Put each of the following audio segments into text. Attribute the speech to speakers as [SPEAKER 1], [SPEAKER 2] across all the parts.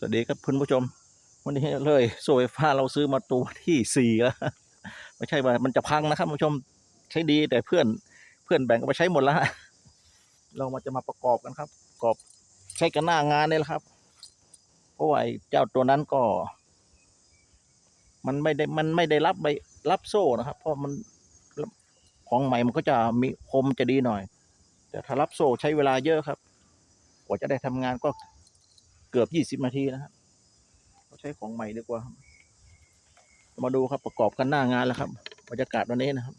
[SPEAKER 1] สวัสดีครับคุณผู้ชม วันนี้เลยโซ่ไฟฟ้าเราซื้อมาตัวที่สี่แล้วไม่ใช่ว่ามันจะพังนะครับผู้ชมใช้ดีแต่เพื่อนเพื่อนแบ่งเอาไปใช้หมดแล้วเรามาจะมาประกอบกันครับประกอบใช้กันหน้างานนี่แหละครับเพราะว่าไอ้เจ้าตัวนั้นก็ มันไม่ได้มันไม่ได้รับใบรับโซ่นะครับ เพราะมันของใหม่มันก็จะมีคมจะดีหน่อย แต่ถ้ารับโซ่ใช้เวลาเยอะครับกว่าจะได้ทำงานก็ เกือบยี่สิบนาทีนะครับเราใช้ของใหม่ดีกว่า มาดูครับประกอบกันหน้างานแล้วครับบรรยากาศวันนี้นะครับ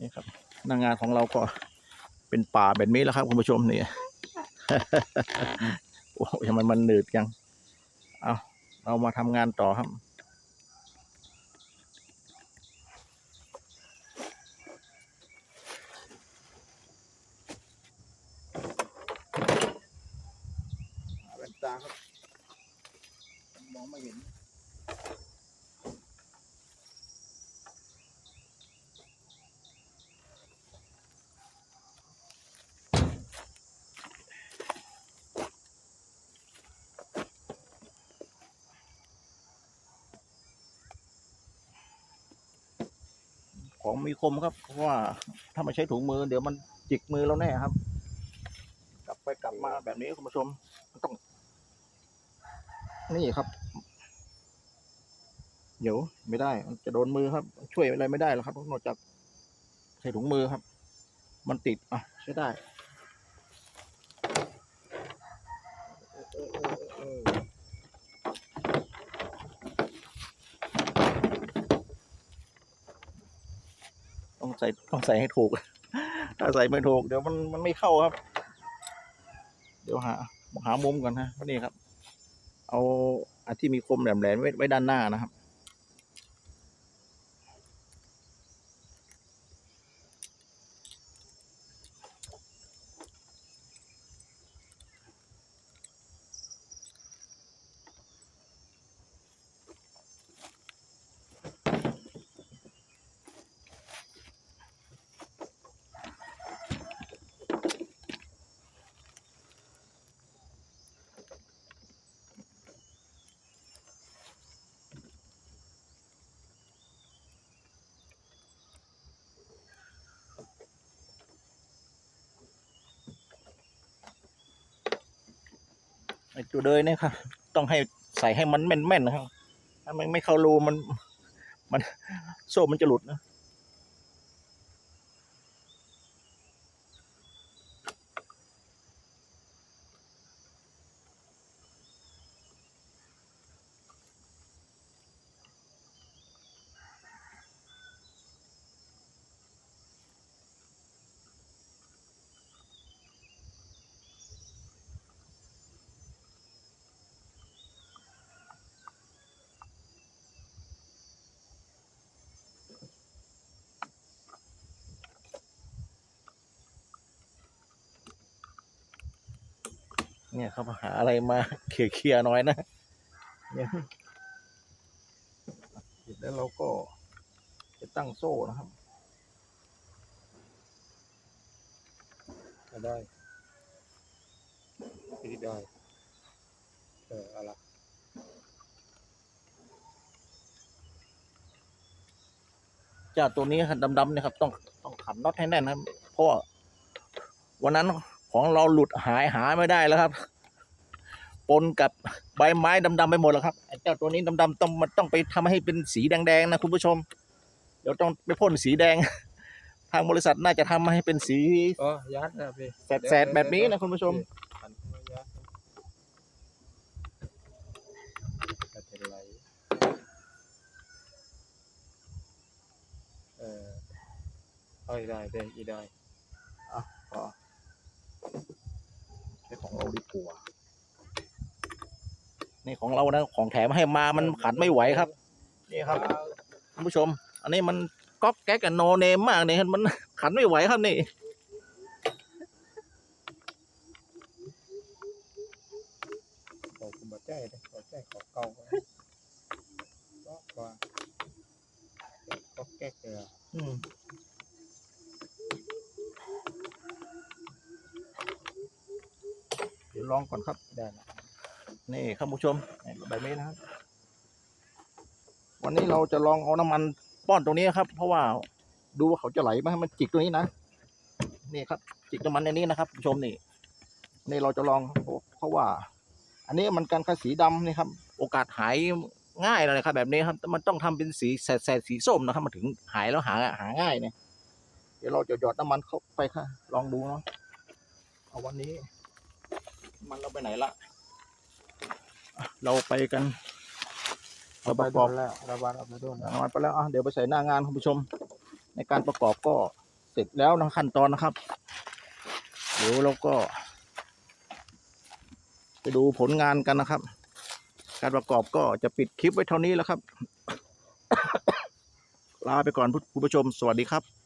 [SPEAKER 1] นี่ครับหน้างานของเราก็เป็นป่าแบบนี้แล้วครับ คุณผู้ชมนี่โอ้ยมันมันหนืดยังเอาเรามาทำงานต่อครับ ตาครับ มองไม่เห็นของมีคมครับเพราะว่าถ้าม่ใช้ถุงมือ เดี๋ยวมันจิกมือเราแน่ครับ กลับไปกลับมาแบบนี้คุณผู้ชมต้อง นี่ครับ เดี๋ยวไม่ได้มันจะโดนมือครับ ช่วยอะไรไม่ได้หรอกครับนอกจากใส่ถุงมือครับ มันติดอะใช้ได้ต้องใส่ต้องใส่ให้ถูก ถ้าใส่ไม่ถูก เดี๋ยวมันมันไม่เข้าครับ เดี๋ยวหาหามุมก่อนฮะนี่ครับ เอาอันที่มีคมแหลมๆไว้ไว้ด้านหน้านะครับ ไอ้ตัวเลยเนี่ยครับ ต้องให้ใส่ให้มันแม่นๆนะครับ ถ้ามันไม่เข้ารูมัน มันโซ่มันจะหลุดนะ เนี่ยครับหาอะไรมาเคลียร์ๆหน่อยนะเนี่ยเสร็จแล้วเราก็จะตั้งโซ่นะครับ
[SPEAKER 2] ได้ที่ได้เอออาละ
[SPEAKER 1] เจ้าตัวนี้ดำๆนี่ยครับ ต้องต้องขันน็อตให้แน่นนะเพราะว่าวันนั้น ของเราหลุดหายหาไม่ได้แล้วครับ ปนกับใบไม้ดำๆไปหมดแล้วครับไอ้เจ้าตัวนี้ดำๆต้องมันต้องไปทำให้เป็นสีแดงๆนะคุณผู้ชม เดี๋ยวต้องไปพ่นสีแดง ทางบริษัทน่าจะทำให้เป็นสี
[SPEAKER 2] อ๋อยัดนะพี่
[SPEAKER 1] แสดๆแบบนี้นะคุณผู้ชม
[SPEAKER 2] หันมายัดไม่เป็นไรเออเอาอีกได้ได้อีกได้
[SPEAKER 1] ก็ใช้ของเราดีกว่า นี่ของเรานะของแถมให้มามันขัดไม่ไหวครับ นี่ครับคุณผู้ชม อันนี้มันก๊อกแก๊กกับโนเนมมากเนี่ยมันขัดไม่ไหวครับนี่
[SPEAKER 2] ขอคุณบาใจเลยขอใจขอเก่าไว้ก็ว่าก็แก้เกลือ
[SPEAKER 1] อืมเดี๋ยวลองก่อนครับ
[SPEAKER 2] ได้นะ
[SPEAKER 1] นี่ครับผู้ชมแบบนี้นะครับ วันนี้เราจะลองเอาน้ำมันป้อนตรงนี้ครับ เพราะว่าดูว่าเขาจะไหลไหมมันจิกตรงนี้นะนี่ครับ จิกน้ำมันในนี้นะครับผู้ชมนี่นี่เราจะลองเพราะว่า อันนี้มันการกระสีดำนี่ครับ โอกาสหายง่ายเลยครับ แบบนี้ครับแต่มันต้องทำเป็นสีแสดสีส้มนะครับมันถึงหายแล้วหาหาง่ายเนี่ยเดี๋ยวเราจะหยอดน้ำมันเข้าไปค่ะ ลองดูเนาะเอาวันนี้ มันเราไปไหนละ เราไปกันเราประกอบ
[SPEAKER 2] แล้วระบาดเอาไปโดนแล้ว
[SPEAKER 1] เอาไปแล้วอะเดี๋ยวไปใส่หน้างานคุณผู้ชม ในการประกอบก็เสร็จแล้วนะขั้นตอนนะครับ เดี๋ยวเราก็ ไปดูผลงานกันนะครับ การประกอบก็จะปิดคลิปไว้เท่านี้แล้วครับ ลาไปก่อนคุณผู้ชม สวัสดีครับ